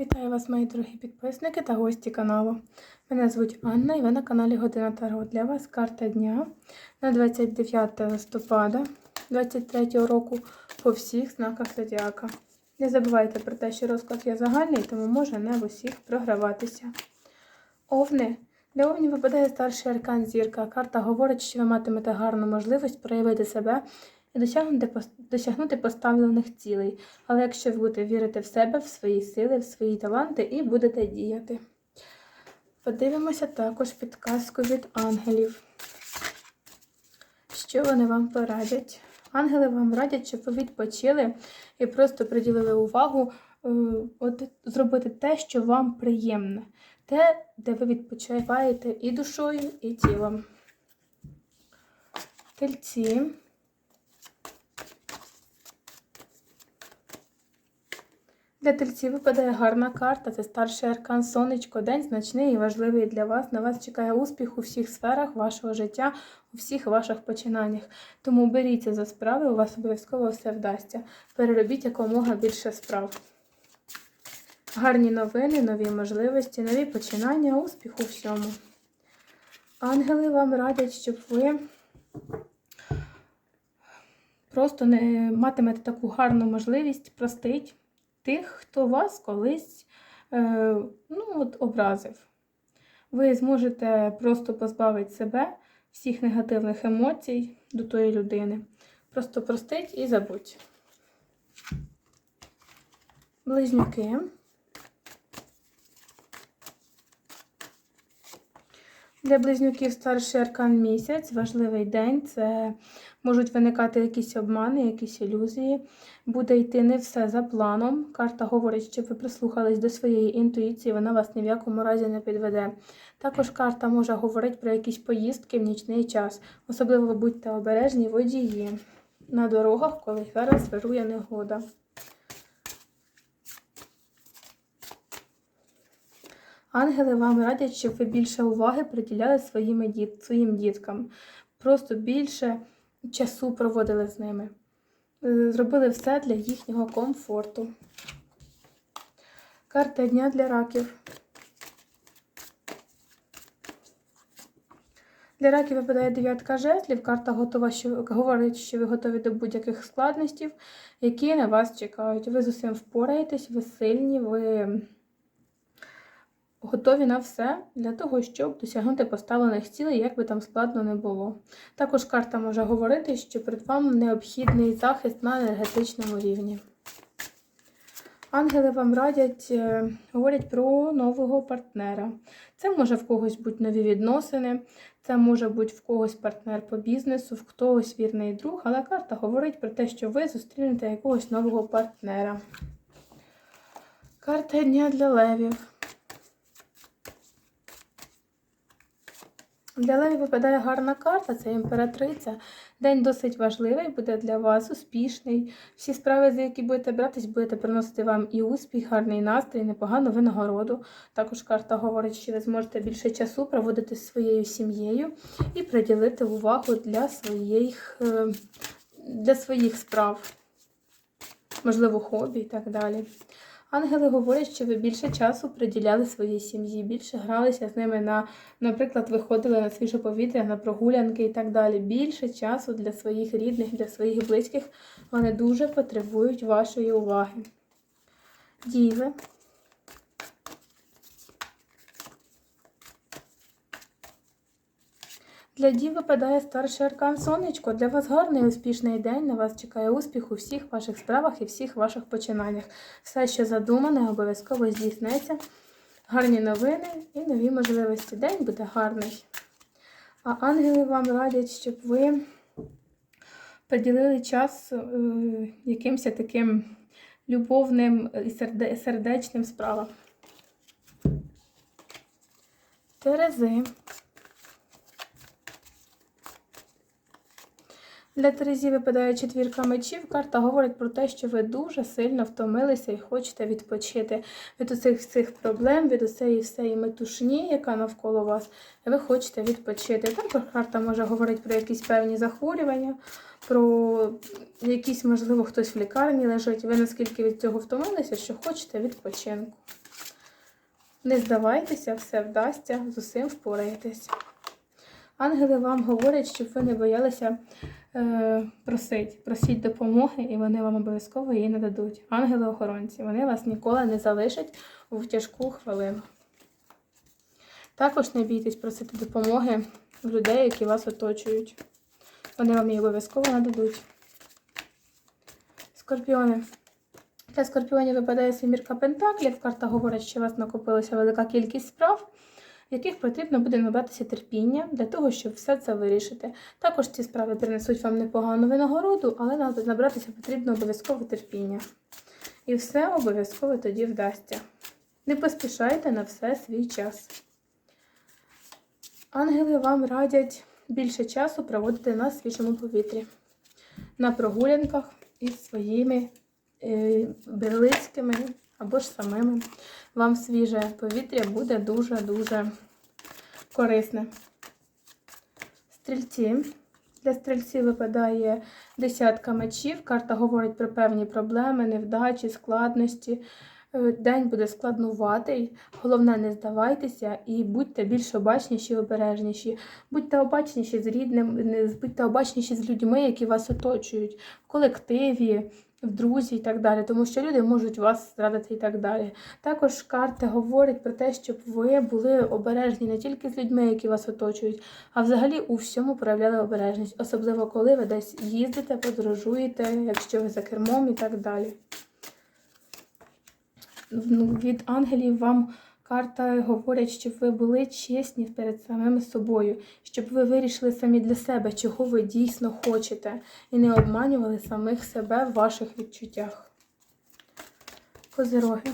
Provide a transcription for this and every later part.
Вітаю вас, мої дорогі підписники та гості каналу. Мене звуть Анна і ви на каналі Година Таро. Для вас карта дня на 29 листопада 2023 року по всіх знаках зодіака. Не забувайте про те, що розклад є загальний, тому може не в усіх програватися. Овни. Для овнів випадає старший аркан зірка. Карта говорить, що ви матимете гарну можливість проявити себе і досягнути, досягнути поставлених цілей. Але якщо ви будете вірити в себе, в свої сили, в свої таланти і будете діяти. Подивимося також підказку від ангелів. Що вони вам порадять? Ангели вам радять, щоб ви відпочили і просто приділили увагу е, от, зробити те, що вам приємне. Те, де ви відпочиваєте і душою, і тілом. Тельці. Для тельців випадає гарна карта. Це старший аркан сонечко. День значний і важливий для вас. На вас чекає успіх у всіх сферах вашого життя, у всіх ваших починаннях. Тому беріться за справи, у вас обов'язково все вдасться. Переробіть якомога більше справ. Гарні новини, нові можливості, нові починання, успіх у всьому. Ангели вам радять, щоб ви просто не матимете таку гарну можливість простити тих, хто вас колись е, ну, от, образив. Ви зможете просто позбавити себе всіх негативних емоцій до тої людини. Просто простить і забудь. Близнюки. Для близнюків старший аркан місяць, важливий день. Це можуть виникати якісь обмани, якісь ілюзії. Буде йти не все за планом. Карта говорить, щоб ви прислухались до своєї інтуїції, вона вас ні в якому разі не підведе. Також карта може говорити про якісь поїздки в нічний час. Особливо будьте обережні водії на дорогах, коли зараз вирує негода. Ангели вам радять, щоб ви більше уваги приділяли своїми діт, своїм діткам. Просто більше часу проводили з ними. Е, Зробили все для їхнього комфорту. Карта дня для раків. Для раків випадає дев'ятка жезлів. Карта готова, що говорить, що ви готові до будь-яких складностей, які на вас чекають. Ви з усім впораєтесь, ви сильні, ви готові на все для того, щоб досягнути поставлених цілей, як би там складно не було. Також карта може говорити, що перед вами необхідний захист на енергетичному рівні. Ангели вам радять, е, говорять про нового партнера. Це може в когось бути нові відносини, це може бути в когось партнер по бізнесу, в когось вірний друг, але карта говорить про те, що ви зустрінете якогось нового партнера. Карта дня для левів. Для Леві випадає гарна карта, це імператриця. День досить важливий, буде для вас успішний. Всі справи, за які будете братись, будете приносити вам і успіх, гарний настрій, непогану винагороду. Також карта говорить, що ви зможете більше часу проводити зі своєю сім'єю і приділити увагу для своїх, е, для своїх справ, можливо, хобі і так далі. Ангели говорять, що ви більше часу приділяли своїй сім'ї, більше гралися з ними на, наприклад, виходили на свіже повітря, на прогулянки і так далі. Більше часу для своїх рідних, для своїх близьких. Вони дуже потребують вашої уваги. Діви. Для дів випадає старший аркан сонечко. Для вас гарний успішний день. На вас чекає успіх у всіх ваших справах і всіх ваших починаннях. Все, що задумане, обов'язково здійснеться. Гарні новини і нові можливості. День буде гарний. А ангели вам радять, щоб ви приділили час е, якимось таким любовним і сердечним справам. Терези. Для Терезі випадає четвірка мечів. Карта говорить про те, що ви дуже сильно втомилися і хочете відпочити від усіх всіх проблем, від усієї всієї метушні, яка навколо вас. Ви хочете відпочити. Також карта може говорити про якісь певні захворювання, про якісь, можливо, хтось в лікарні лежить. Ви наскільки від цього втомилися, що хочете відпочинку. Не здавайтеся, все вдасться, з усім впораєтесь. Ангели вам говорять, щоб ви не боялися е, просити. Просіть допомоги, і вони вам обов'язково її нададуть. Ангели-охоронці, вони вас ніколи не залишать у тяжку хвилину. Також не бійтесь просити допомоги в людей, які вас оточують. Вони вам її обов'язково нададуть. Скорпіони. Для скорпіонів випадає сімірка Пентаклів. Карта говорить, що у вас накопилася велика кількість справ, в яких потрібно буде набратися терпіння для того, щоб все це вирішити. Також ці справи принесуть вам непогану винагороду, але набратися потрібно обов'язково терпіння. І все обов'язково тоді вдасться. Не поспішайте на все свій час. Ангели вам радять більше часу проводити на свіжому повітрі, на прогулянках із своїми е, близькими або ж самими. Вам свіже повітря буде дуже-дуже корисне. Стрільці. Для стрільців випадає десятка мечів. Карта говорить про певні проблеми, невдачі, складності. Е, День буде складнуватий. Головне, не здавайтеся і будьте більш обачніші і обережніші. Будьте обачніші з рідним, будьте обачніші з людьми, які вас оточують, в колективі, в друзі і так далі, тому що люди можуть вас зрадити і так далі. Також карти говорять про те, щоб ви були обережні не тільки з людьми, які вас оточують, а взагалі у всьому проявляли обережність, особливо коли ви десь їздите, подорожуєте, якщо ви за кермом і так далі. Ну, Від ангелів вам карта говорять, щоб ви були чесні перед самими собою, щоб ви вирішили самі для себе, чого ви дійсно хочете, і не обманювали самих себе в ваших відчуттях. Козироги.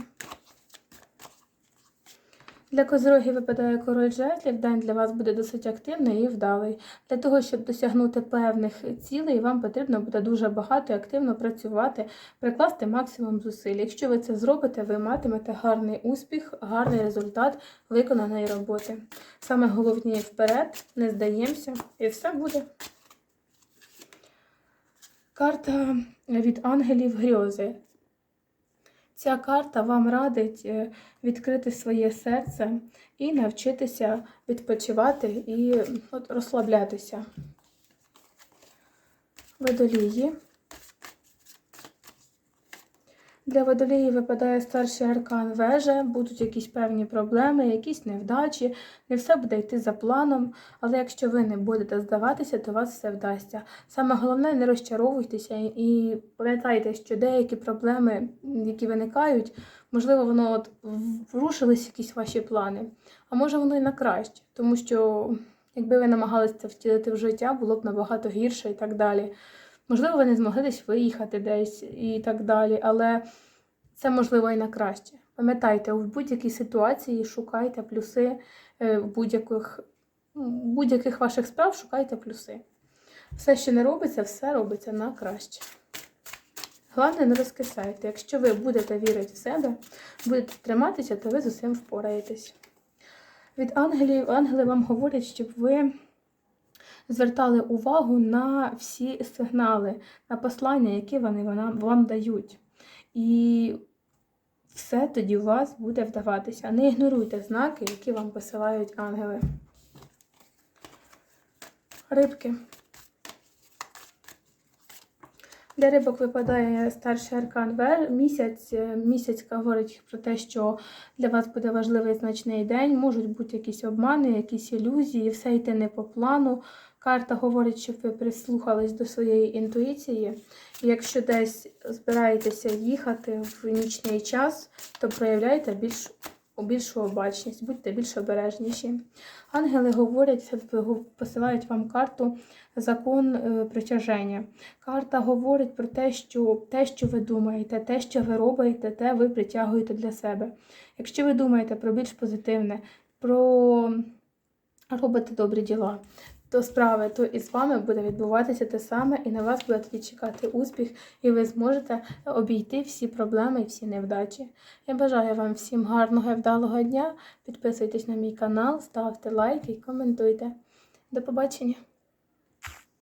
Для козирогів випадає король жезлів. День для вас буде досить активний і вдалий. Для того, щоб досягнути певних цілей, вам потрібно буде дуже багато і активно працювати, прикласти максимум зусиль. Якщо ви це зробите, ви матимете гарний успіх, гарний результат виконаної роботи. Саме головне вперед, не здаємося, і все буде. Карта від ангелів грьози. Ця карта вам радить е, відкрити своє серце і навчитися відпочивати і розслаблятися. Водолії. Для водолії випадає старший аркан вежа, будуть якісь певні проблеми, якісь невдачі, не все буде йти за планом, але якщо ви не будете здаватися, то вас все вдасться. Саме головне, не розчаровуйтеся і пам'ятайте, що деякі проблеми, які виникають, можливо, воно от врушились якісь ваші плани, а може воно і на краще, тому що якби ви намагалися це втілити в життя, було б набагато гірше і так далі. Можливо, ви не змогли десь виїхати десь і так далі, але це можливо і на краще. Пам'ятайте, у будь-якій ситуації шукайте плюси е, в будь-яких, будь-яких ваших справ шукайте плюси. Все, що не робиться, все робиться на краще. Головне, не розкисайте. Якщо ви будете вірити в себе, будете триматися, то ви з усім впораєтесь. Від ангелів, ангели вам говорять, щоб ви звертали увагу на всі сигнали, на послання, які вони вам, дають. І все тоді у вас буде вдаватися. Не ігноруйте знаки, які вам посилають ангели. Рибки. Для рибок випадає старший аркан Вер- місяць. Е, Місяць говорить про те, що для вас буде важливий значний день, можуть бути якісь обмани, якісь ілюзії, все йде не по плану. Карта говорить, щоб ви прислухались до своєї інтуїції. Якщо десь збираєтеся їхати в нічний час, то проявляйте більш, більшу обачність, будьте більш обережніші. Ангели говорять, посилають вам карту закон е, притяження. Карта говорить про те, що те, що ви думаєте, те, що ви робите, те ви притягуєте для себе. Якщо ви думаєте про більш позитивне, про робите добрі діла, то справи, то і з вами буде відбуватися те саме, і на вас буде тоді чекати успіх, і ви зможете обійти всі проблеми і всі невдачі. Я бажаю вам всім гарного і вдалого дня. Підписуйтесь на мій канал, ставте лайки і коментуйте. До побачення!